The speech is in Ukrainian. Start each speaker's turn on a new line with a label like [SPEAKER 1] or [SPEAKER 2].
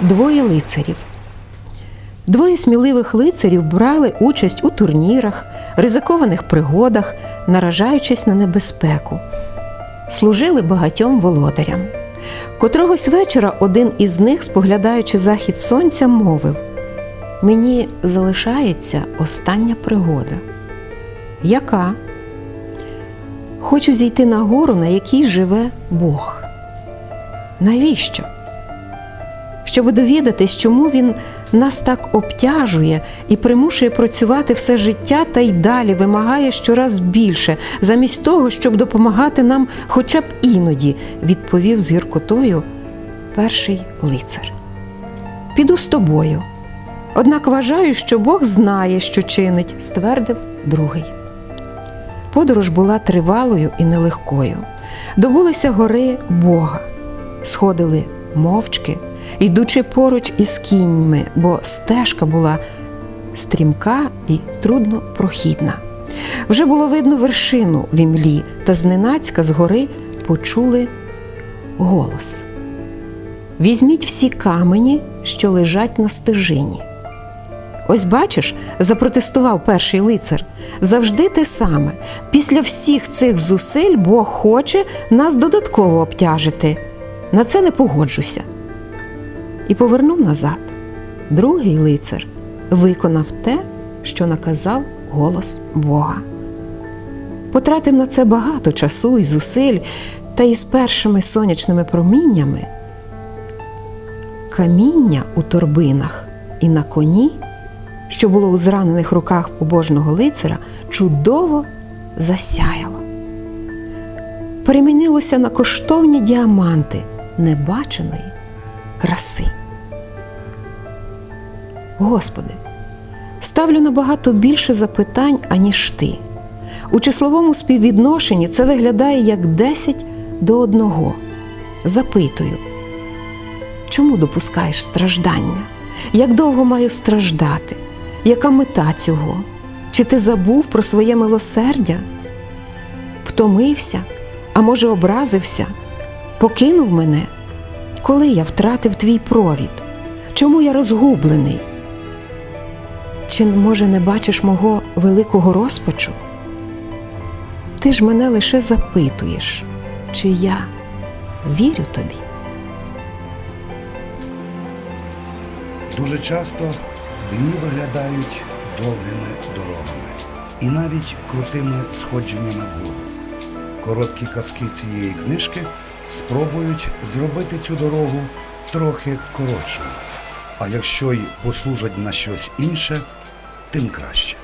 [SPEAKER 1] двоє лицарів. Двоє сміливих лицарів брали участь у турнірах, ризикованих пригодах, наражаючись на небезпеку. Служили багатьом володарям. Котрогось вечора один із них, споглядаючи захід сонця, мовив: Мені залишається остання пригода. Яка? Хочу зійти на гору, на якій живе Бог. Навіщо? Щоб довідатись, чому він нас так обтяжує і примушує працювати все життя та й далі вимагає щораз більше, замість того, щоб допомагати нам хоча б іноді, відповів з гіркотою перший лицар. Піду з тобою. Однак вважаю, що Бог знає, що чинить, ствердив другий. Подорож була тривалою і нелегкою. Добулися гори Бога, сходили мовчки, йдучи поруч із кіньми, бо стежка була стрімка і трудно прохідна. Вже було видно вершину в імлі, та зненацька з гори почули голос. Візьміть всі камені, що лежать на стежині. Ось бачиш, запротестував перший лицар. Завжди те саме. Після всіх цих зусиль Бог хоче нас додатково обтяжити. На це не погоджуся. І повернув назад. Другий лицар виконав те, що наказав голос Бога. Потратив на це багато часу і зусиль, та із першими сонячними проміннями каміння у торбинах і на коні, що було у зранених руках побожного лицаря, чудово засяяло. Перемінилося на коштовні діаманти небаченої краси. Господи, ставлю набагато більше запитань, аніж ти. У числовому співвідношенні це виглядає як 10 до 1. Запитую, чому допускаєш страждання? Як довго маю страждати? Яка мета цього? Чи ти забув про своє милосердя? Втомився, а може, образився, покинув мене? Коли я втратив твій провід? Чому я розгублений? Чи, може, не бачиш мого великого розпачу? Ти ж мене лише запитуєш, чи я вірю тобі.
[SPEAKER 2] Дуже часто дні виглядають довгими дорогами і навіть крутими сходженнями вгору. Короткі казки цієї книжки спробують зробити цю дорогу трохи коротшою. А якщо й послужать на щось інше, тим краще.